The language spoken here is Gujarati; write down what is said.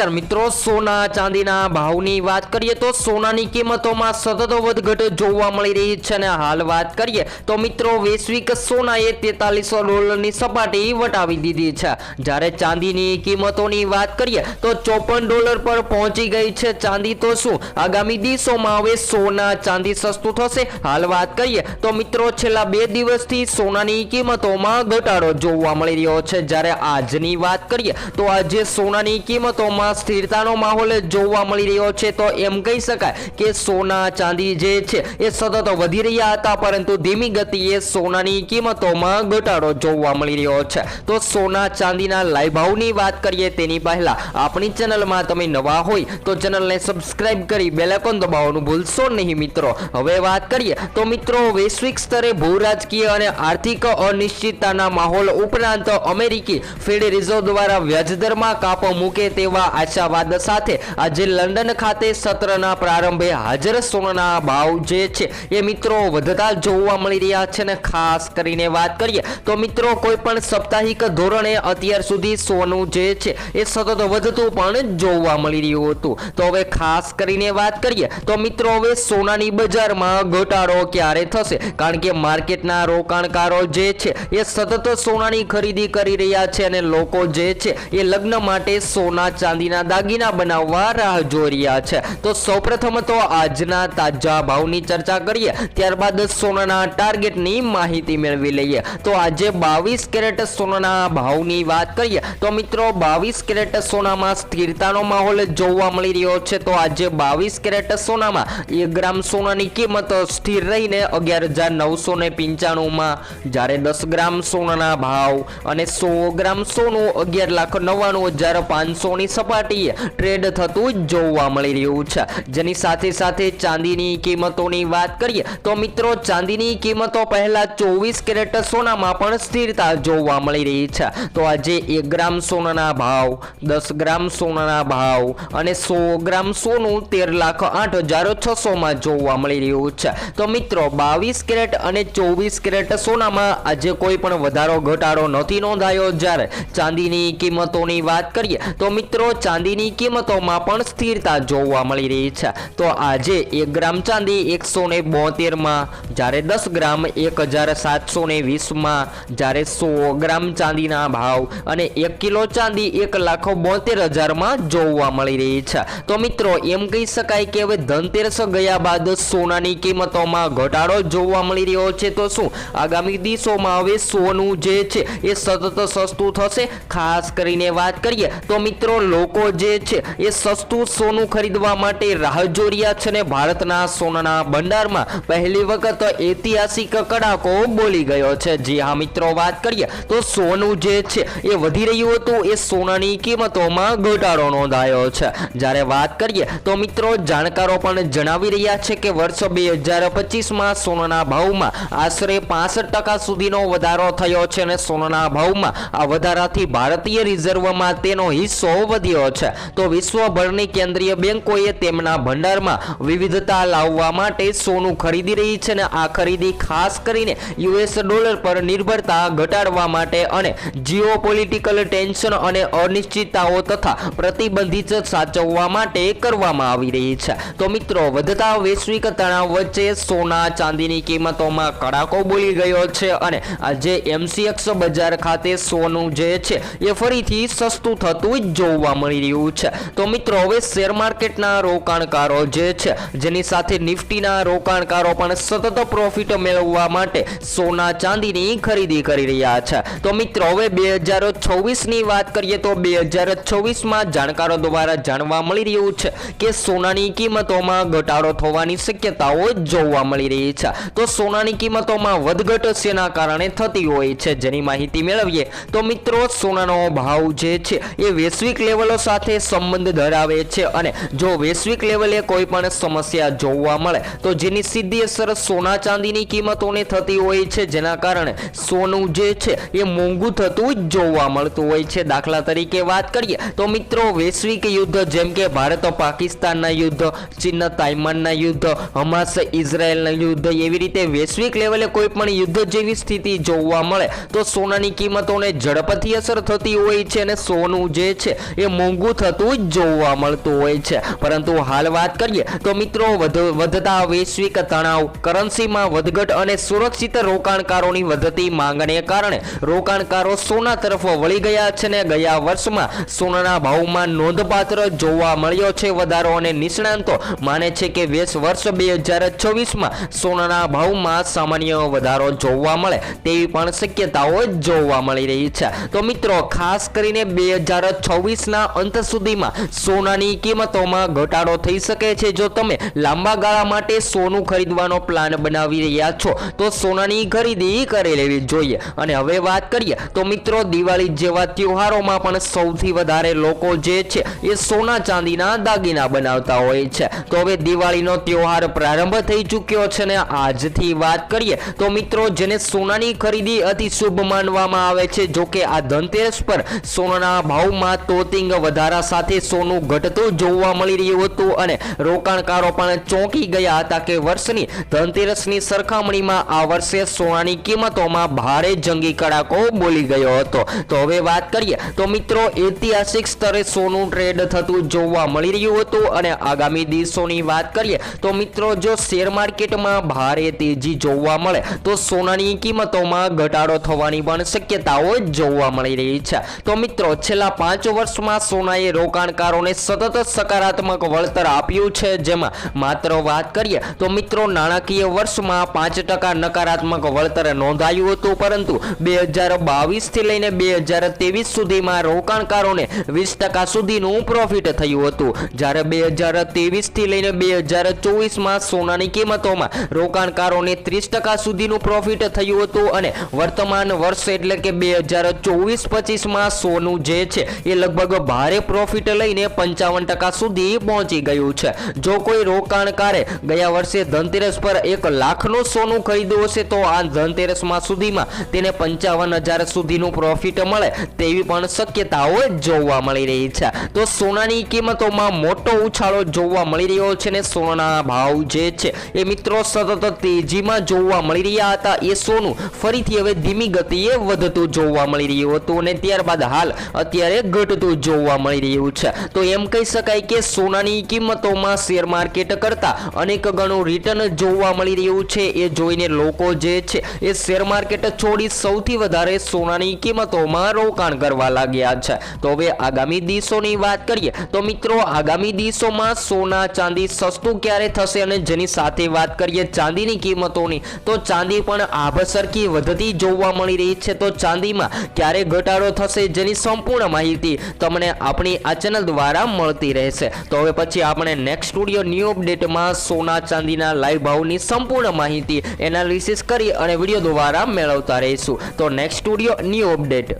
નમસ્કાર મિત્રો, સોના ચાંદીના ભાવની વાત કરીએ તો સોનાની કિંમતોમાં સતત વધઘટ જોવા મળી રહી છે અને હાલ વાત કરીએ તો મિત્રો, વૈશ્વિક સોનાએ તેતાલીસો ડોલરની સપાટી વટાવી દીધી છે. જ્યારે ચાંદીની કિંમતોની વાત કરીએ તો ચોપન ડોલર પર પહોંચી ગઈ છે. ચાંદી તો શું? આગામી દિવસોમાં હવે સોના ચાંદી સસ્તું થશે? હાલ વાત કરીએ તો મિત્રો, છેલ્લા બે દિવસથી સોનાની કિંમતોમાં ઘટાડો જોવા મળી રહ્યો છે. જ્યારે આજની વાત કરીએ તો આજે સોનાની કિંમતોમાં સ્થિરતાનો માહોલ જોવા મળી રહ્યો છે. તો એમ કહી શકાય કે સોના ચાંદી જે છે, એ સતત વધી રહ્યા હતા, પરંતુ ધીમી ગતિએ સોનાની કિંમતોમાં ઘટાડો જોવા મળી રહ્યો છે. તો સોના ચાંદીના લાઈવ ભાવની વાત કરીએ તેની પહેલા, આપણી ચેનલમાં તમે નવા હોય, તો ચેનલને સબસ્ક્રાઇબ કરી બેલેકોન દબાવવાનું ભૂલશો નહીં મિત્રો. હવે વાત કરીએ, તો મિત્રો, વૈશ્વિક સ્તરે ભૂ રાજકીય અને આર્થિક અનિશ્ચિતતાના માહોલ ઉપરાંત અમેરિકી ફેડ રિઝર્વ દ્વારા વ્યાજદરમાં કાપ મૂકે તેવા આશાવાદ સાથે આજે લંડન ખાતે સત્રના પ્રારંભે હાજર સોનાના ભાવ જે છે એ મિત્રો વધતા જોવા મળી રહ્યા છે ને ખાસ કરીને વાત કરીએ તો મિત્રો કોઈ પણ સાપ્તાહિક ધોરણે અત્યાર સુધી સોનું જે છે એ સતત વધતું પણ જોવા મળી રહ્યું હતું. તો હવે ખાસ કરીને વાત કરીએ તો મિત્રો હવે સોનાની બજારમાં ઘટાડો ક્યારે થશે? કારણ કે માર્કેટના રોકાણકારો જે છે એ સતત સોનાની ખરીદી કરી રહ્યા છે અને લોકો જે છે એ લગ્ન માટે સોના ચાંદીના દાગીના બનાવવા રાહ જોઈ રહ્યા છે. તો સૌપ્રથમ તો આજના તાજા ભાવની ચર્ચા કરીએ. ત્યારબાદ સોનાના ટાર્ગેટની માહિતી મેળવી લઈએ. તો આજે બાવીસ કેરેટ સોનાના ભાવની વાત કરીએ. તો મિત્રો, બાવીસ કેરેટ સોનામાં સ્થિરતાનો માહોલ જોવા મળી રહ્યો છે. તો આજે બાવીસ કેરેટ સોનામાં એક ગ્રામ સોનાની કિંમત સ્થિર રહીને અગિયાર હજાર નવસો ને પંચાણુંમાં જ્યારે દસ ગ્રામ સોનાના ભાવ અને સો ગ્રામ સોનું અગિયાર લાખ નવ્વાણું હજાર પાંચસોની સપાટીએ ટ્રેડ થતું જોવા મળી રહ્યું છે. જેની સાથે સાથે ચાંદીની કિંમતોની વાત કરીએ, તો મિત્રો, ચાંદીની કિંમતો પહેલા ચોવીસ કેરેટ સોનામાં પણ સ્થિરતા જોવા મળી રહી છે. તો આજે એક ગ્રામ સોનાના ભાવ, દસ ગ્રામ સોનાના ભાવ અને સો ગ્રામ સોનું તેર લાખ આઠ હજાર છસોમાં જોવા મળી રહ્યું છે. તો મિત્રો, બાવીસ કેરેટ અને ચોવીસ કેરેટ સોનામાં આજે કોઈ પણ વધારો, ઘટાડો નથી નોંધાયો. જ્યારે ચાંદીની કિંમતોની વાત કરીએ, તો મિત્રો ચાંદીની કિંમતોમાં પણ સ્થિરતા જોવા મળી રહી છે. તો આજે એક ગ્રામ ચાંદી એકસો ને બોતેરમાં, જ્યારે દસ ગ્રામ એક હજાર સાતસો ને વીસમાં, જ્યારે સો ગ્રામ ચાંદીના ભાવ અને એક કિલો ચાંદી એક લાખ બોતેર હજારમાં જોવા મળી રહી છે. તો મિત્રો, એમ કહી શકાય કે હવે ધનતેરસ ગયા બાદ સોનાની કિંમતોમાં ઘટાડો જોવા મળી રહ્યો છે. તો શું? આગામી દિવસોમાં હવે સોનું જે છે, એ સતત સસ્તું થશે? ખાસ કરીને વાત કરીએ તો મિત્રો લોકો જે છે એ સસ્તું સોનું ખરીદવા માટે રાહ જોઈ રહ્યા છે ને ભારતના સોનાના ભંડારમાં પહેલી વખત ઐતિહાસિક કડાકો બોલી ગયો છે. જી હા મિત્રો, વાત કરીએ તો સોનું જે છે એ વધી રહ્યું હતું, એ સોનાની કિંમતોમાં ઘટાડો નોંધાયો છે. જ્યારે વાત કરીએ તો મિત્રો, જાણકારો પણ જણાવી રહ્યા છે કે વર્ષ બે હજાર પચીસમાં સોનાના ભાવમાં આશરે પાસઠ ટકા સુધીનો વધારો થયો છે અને સોનાના ભાવમાં આ વધારાથી ભારતીય રિઝર્વમાં તેનો હિસ્સો વધ્યો છે. તો વિશ્વભરની કેન્દ્રીય બેંકોએ તેમના ભંડારમાં વિવિધતા લાવવા માટે સોનું ખરીદી રહી છે અને આ ખરીદી ખાસ કરીને યુએસ ડોલર પર નિર્ભરતા ઘટાડવા માટે અને જીઓ પોલિટિકલ ટેન્શન અને અનિશ્ચિતતાઓ તથા પ્રતિબંધિત સાચવવા માટે કરવામાં આવી રહી છે. તો મિત્રો, વધતા વૈશ્વિક તણાવ વચ્ચે સોના ચાંદીની કિંમતોમાં કડાકો બોલી ગયો છે અને આજે એમસીએક્સ બજાર ખાતે સોનું જે છે, એ ફરીથી સસ્તું થતું જ જોવા મળી રહ્યું છે. તો મિત્રો, હવે શેર માર્કેટના રોકાણકારો જે છે, જેની સાથે નિફ્ટીના રોકાણકારો પણ સતત પ્રોફિટ મેળવવા માટે સોના ચાંદીની ખરીદી કરી રહ્યા છે. તો મિત્રો, હવે બે હજાર છવ્વીસની વાત કરીએ તો બે હજાર છવ્વીસમાં જાણકારો દ્વારા જાણવા મળી રહ્યું છે કે સોનાની કિંમતોમાં ઘટાડો થવાની શક્યતાઓ જોવા મળી રહી છે. તો સોનાની કિંમતોમાં વધઘટ શેના કારણે થતી હોય છે, જેની માહિતી મેળવીએ. તો મિત્રો, સોનાનો ભાવ જે છે, એ વૈશ્વિક લેવલો સાથે સંબંધ ધરાવે છે અને જો વૈશ્વિક લેવલે કોઈ પણ સમસ્યા જોવા મળે, તો જેની સીધી અસર સોના ચાંદીની કિંમતોને થતી હોય છે. જેના કારણે સોનું જે છે એ મોંઘું થતું જોવા મળતું હોય છે. દાખલા તરીકે વાત કરીએ, તો મિત્રો, વૈશ્વિક યુદ્ધ જેમ કે ભારત પાકિસ્તાનના યુદ્ધ, ચીન તાઇવાનના યુદ્ધ, હમાસ ઇઝરાયલના યુદ્ધ, એવી રીતે વૈશ્વિક લેવલે કોઈ પણ યુદ્ધ જેવી સ્થિતિ જોવા મળે, તો સોનાની કિંમતોને ઝડપથી અસર થતી હોય છે અને સોનું જે છે એ મોંઘું થતું જોવા મળતું હોય છે. પરંતુ હાલ વાત કરીએ તો મિત્રો વધુ- વધતા વૈશ્વિક તણાવ, કરન્સીમાં વધઘટ અને સુરક્ષિત રોકાણકારોની વધતી માંગને કારણે રોકાણકારો સોના તરફ વળી ગયા છે ને ગયા વર્ષમાં સોનાના ભાવમાં નોંધપાત્ર જોવા મળ્યો છે વધારો અને નિષ્ણાંતો માને છે કે વેસ વર્ષ બે હજાર છવ્વીસમાં સોનાના ભાવમાં સામાન્ય વધારો જોવા મળે તેવી પણ શક્યતાઓ જોવા મળી રહી છે. તો મિત્રો ખાસ કરીને બે હજાર છવ્વીસના અંત સુધીમાં સોનાની કિંમતોમાં ઘટાડો થઈ શકે છે. જો તમે લાંબા ગાળા માટે સોનું ખરીદવાનો પ્લાન બનાવી રહ્યા છો, તો સોનાની ખરીદી કરી લેવી જોઈએ. અને હવે વાત કરીએ, તો મિત્રો, દિવાળી જેવા તહેવારોમાં પણ સૌથી વધારે લોકો જે છે, એ સોના ચાંદીના દાગીના બનાવતા હોય છે. તો હવે દિવાળીનો તહેવાર પ્રારંભ થઈ ચૂક્યો છે ને આજથી વાત કરીએ, તો મિત્રો, જેને સોનાની ખરીદી અતિ શુભ માનવામાં આવે છે, જો કે આ ધનતેરસ પર સોનાના ભાવમાં તોતિંગ વધારા સાથે સોનું ઘટતું જોવા મળી રહ્યું હતું અને રોકાણકારો પણ ચોંકી ગયા હતા કે વર્ષની ધનતેરસની સરખામણીમાં આ વર્ષે સોનાની કિંમતોમાં ભારે જંગી કડાકો બોલી ગયો હતો. તો હવે વાત કરીએ, તો મિત્રો ઐતિહાસિક સ્તરે સોનું ટ્રેડ થતું જોવા મળી રહ્યું હતું અને આગામી દિવસોની વાત કરીએ, તો મિત્રો જો શેર માર્કેટમાં ભારે તેજી જોવા મળે, તો સોનાની કિંમતોમાં ઘટાડો થવાની પણ શક્યતાઓ જોવા મળી રહી છે. તો મિત્રો છેલ્લા પાંચ વર્ષમાં સોનાએ રોકાણકારોને સતત સકારાત્મક વળતર આપ્યું છે. જેમાં માત્ર વાત કરીએ તો મિત્રો, નાણાકીય વર્ષમાં પાંચ ટકા નકારાત્મક વળતર નોંધાયું હતું, પરંતુ બે હજાર બાવીસથી લઈને બે હજાર ત્રેવીસ સુધીમાં રોકાણકારોને વીસ ટકા સુધીનું પ્રોફિટ થયું હતું. જ્યારે બે હજાર ત્રેવીસથી લઈને બે હજાર ચોવીસમાં સોનાની કિંમતોમાં રોકાણકારોને ત્રીસ ટકા સુધીનું પ્રોફિટ થયું હતું અને વર્તમાન વર્ષ એટલે કે બે હજાર ચોવીસ પચીસમાં સોનું જે છે એ લગભગ ભારે પ્રોફિટ લઈને પંચાવન ટકા સુધી પહોંચી ગયું છે. જો કોઈ રોકાણકારે ગયા વર્ષે ધનતેરસ પર એક લાખનું સોનું ખરીદ્યું હશે, તો આ ધનતેરસમાં સુધીમાં તેને પંચાવન હજાર સુધીનું પ્રોફિટ મળે તેવી પણ શક્યતાઓ જોવા મળી રહી છે. તો સોનાની કિંમતોમાં મોટો ઉછાળો જોવા મળી રહ્યો છે ને સોનાના ભાવ જે છે એ મિત્રો સતત તેજીમાં જોવા મળી રહ્યા હતા. એ સોનું ફરીથી હવે ધીમી ગતિએ વધતું જોવા મળી રહ્યું હતું અને ત્યારબાદ હાલ અત્યારે ઘટતું જોવા મળી રહ્યું છે. તો એમ કહી શકાય કે સોનાની કિંમતોમાં શેર માર્કેટ કરતા અનેક ગણું રિટર્ન જોવા મળી રહ્યું છે. એ જોઈને લોકો જે છે, એ શેર માર્કેટ છોડી સૌથી વધારે સોનાની કિંમતોમાં રોકાણ કરવા લાગ્યા છે. તો હવે આગામી દિવસોની વાત કરીએ, તો મિત્રો આગામી દિવસોમાં સોના, ચાંદી સસ્તું ક્યારે થશે અને જેની સાથે વાત કરીએ ચાંદીની કિંમતોની, તો ચાંદી પણ આભસરકી વધતી જોવા મળી રહી છે. તો ચાંદીમાં ક્યારે ઘટાડો થશે, જેની સંપૂર્ણ માહિતી તમને આપણી આ ચેનલ દ્વારા મળતી રહેશે. તો હવે પછી આપણે નેક્સ્ટ સ્ટુડિયો ન્યૂ અપડેટમાં સોના ચાંદીના લાઈવ ભાવની સંપૂર્ણ માહિતી એનાલિસિસ કરી અને વીડિયો દ્વારા મેળવતા રહીશું. તો નેક્સ્ટ સ્ટુડિયો ન્યૂ અપડેટ